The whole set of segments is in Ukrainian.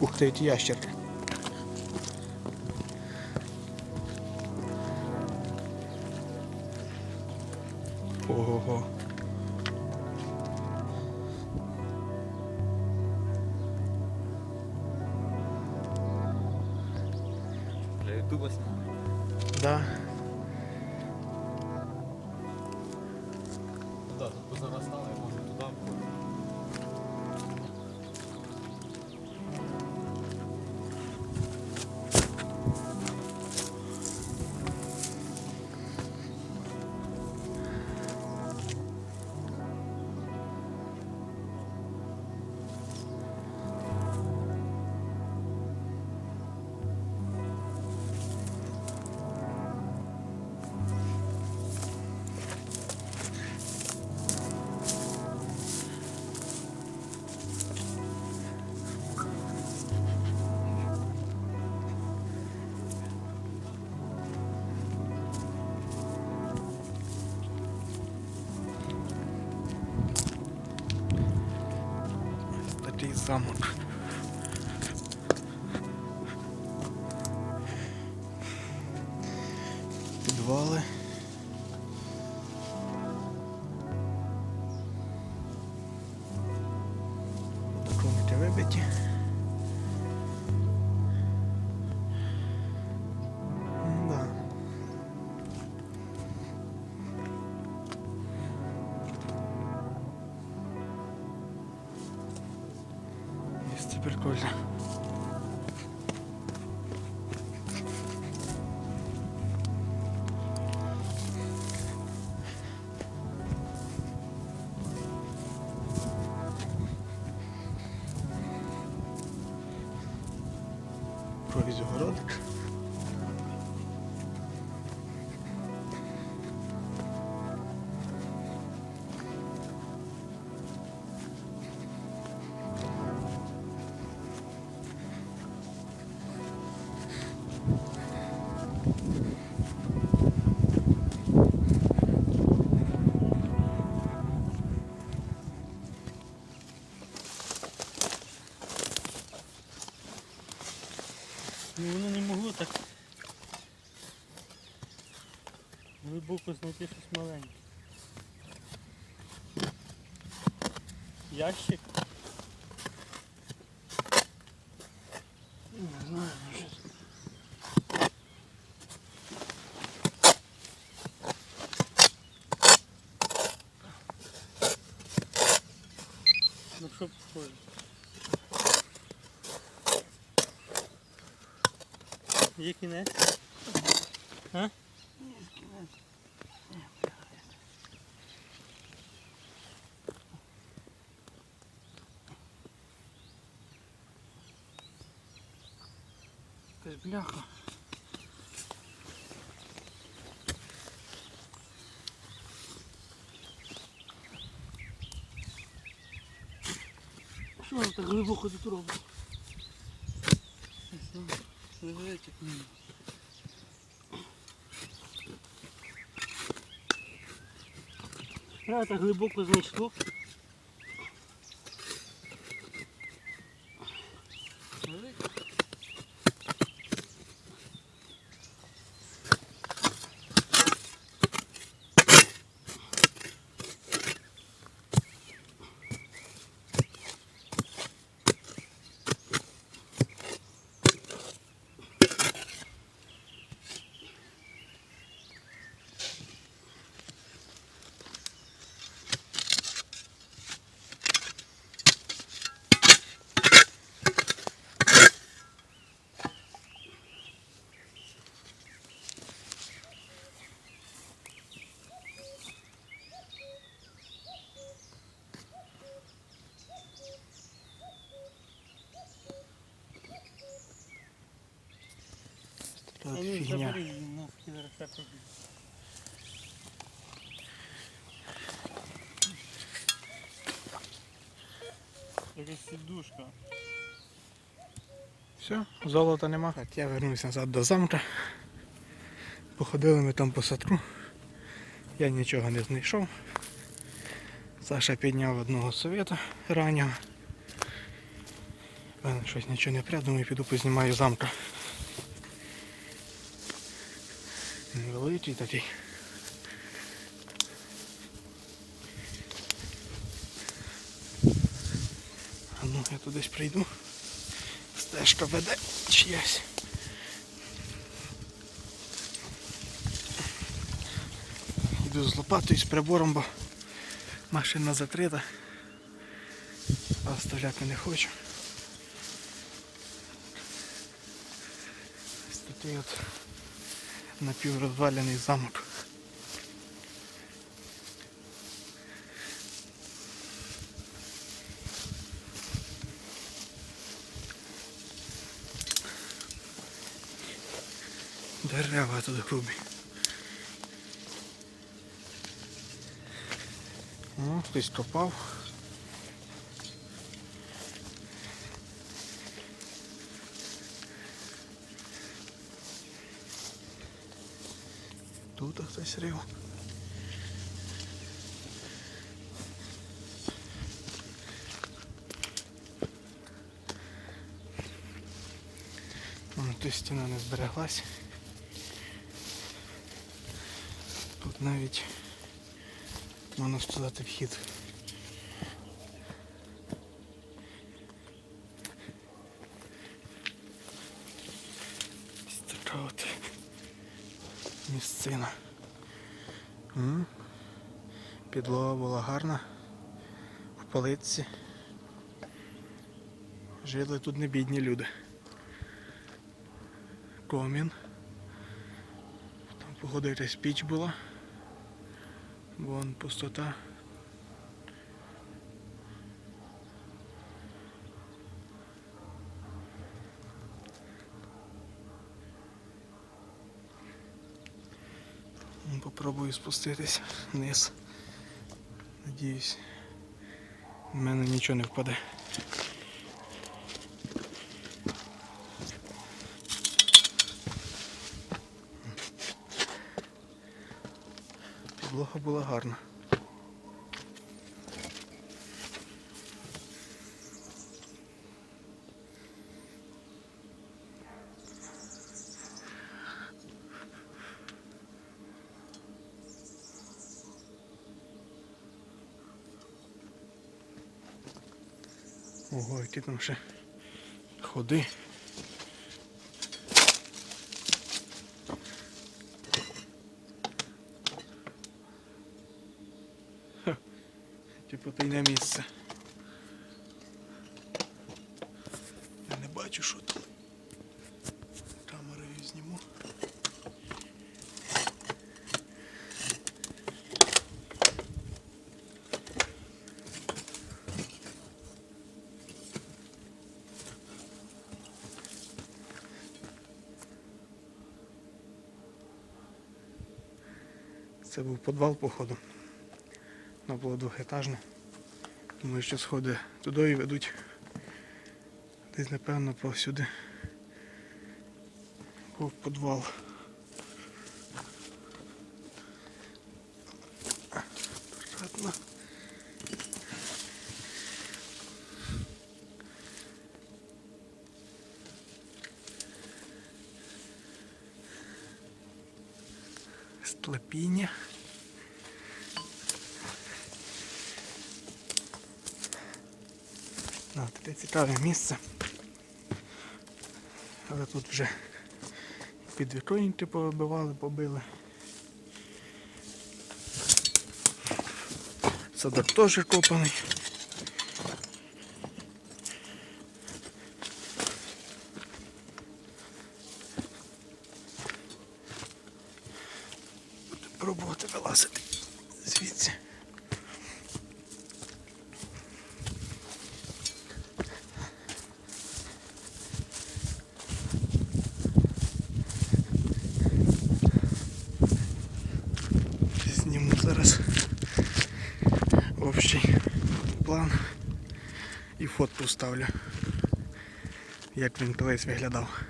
uhdaydı yaşlarken. Oho. Замок. Підвали. Комнати вибиті. biz uğradık. Знайти щось маленьке. Ящик? Не знаю, може. Ну що похоже? Є кінець? А? Бляха. Що воно так глибоко тут робить? Лежить. А, так глибоко знайшло. Тут А ну, фігня. ну. Якась сідушка. Все, золота нема. Так, я вернусь назад до замка. Походили ми там по садку. Я нічого не знайшов. Саша підняв одного совета раннього. Щось нічого не пря, думаю, піду познімаю замка. Невеличкий такий. А ну я туди прийду. Стежка веде чиясь. Йду з лопатою, з прибором, бо машина закрита. Оставляти не хочу. Ось такий от напіврозвалений замок. Дерева тут грубі. О, хтось копав. Хтось тут стіна не збереглась. Тут навіть можна сказати вхід. Ось така от місцина. М. Підлога була гарна. В полиці. Жили тут не бідні люди. Комін. Там походитись піч була. Вон пустота. Попробую спуститись вниз. Надіюсь, в мене нічого не впаде. Підлога була гарна. Ого, які там ще ходи. Типу не місце. Я не бачу, що там. Камерою зніму. Це був підвал, походу. Воно було двохетажне. Думаю, що сходи туди і ведуть. Десь, напевно, повсюди. Був підвал. Склепіння. Да, таке цікаве місце. Але тут вже підвіконники повибивали, побили. Садок теж копаний. зараз общий план і фотку ставлю, як він колись виглядав.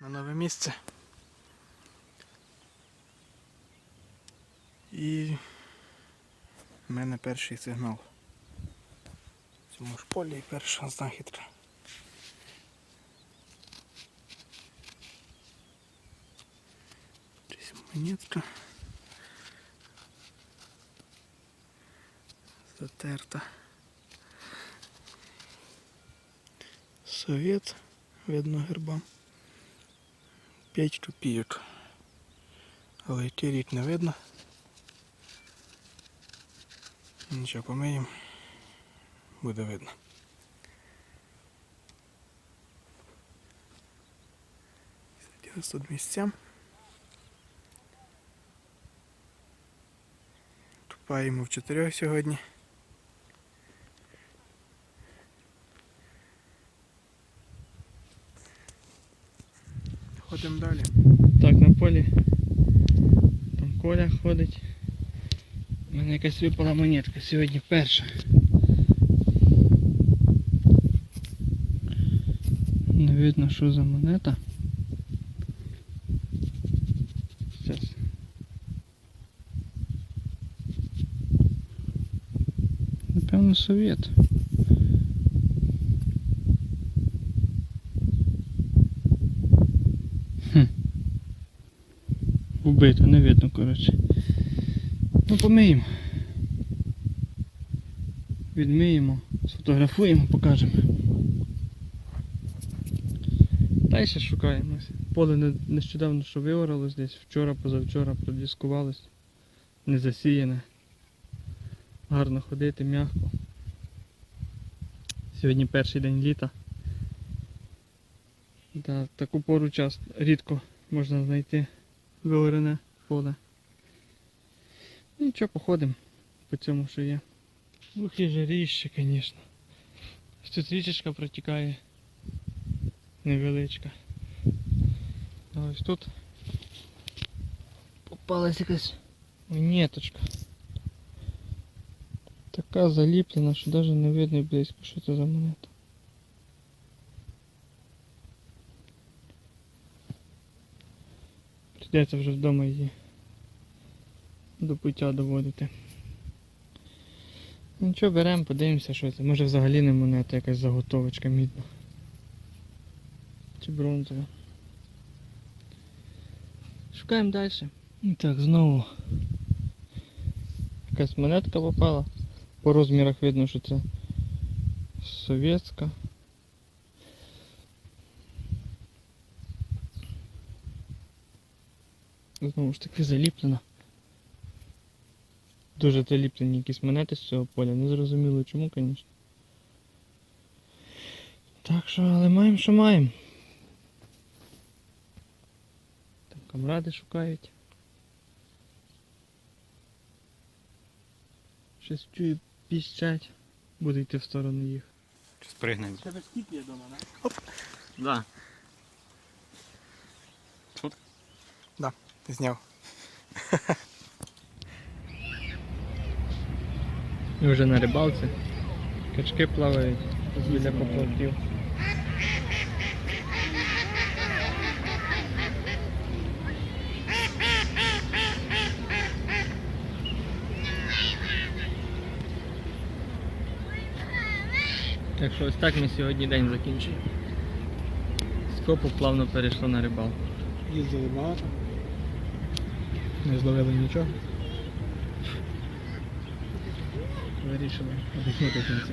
На нове місце. І в мене перший сигнал. Цьому ж полі перша знахідка. Десь монетка. Затерта. Совет, видно гербам. 5 копійок. Але який рік не видно. Нічого помиємо. Буде видно. Зараз тут місця. Купаємо в чотирьох сьогодні. Ходимо далі. Так, на полі. Там Коля ходить. У мене якась випала монетка сьогодні перша. Не видно, що за монета. Зараз. Напевно, совет. Хм. Убито, не видно, коротше. Ну, помиємо. Відмиємо, сфотографуємо, покажемо. Далі шукаємо. Поле нещодавно що виоралось десь, вчора, позавчора продіскувалось. Не засіяне. Гарно ходити, м'яко. Сьогодні перший день літа. Да, таку пору час рідко можна знайти виорене поле. Ну, Нічого, походимо по цьому, що є. Ух, і жаріще, звісно. Тут річечка протікає. Невеличка. А ось тут попалась якась монеточка. Така заліплена, що навіть не видно близько, що це за монета. Прийдеться вже вдома її до пуття доводити. Нічого, беремо, подивимося, що це. Може взагалі не монета, якась заготовочка мідна. Чи бронзова. Шукаємо далі. І так, знову якась монетка попала. По розмірах видно, що це совєтська. Знову ж таки заліплена. Дуже заліплені якісь монети з цього поля. Не зрозуміло чому, звісно. Так що, але маємо, що маємо. Камради шукають. Щось чую піщать. Буду йти в сторону їх. Чи Спригнемо. Тебе скіп є вдома, так? Да. Зняв. Ми вже на рибалці. Качки плавають біля поплавків. Так що ось так ми сьогодні день закінчуємо. Скопу плавно перейшло на рибалку. Їздили багато. Не зловили нічого. Вирішили віддихнути в кінці.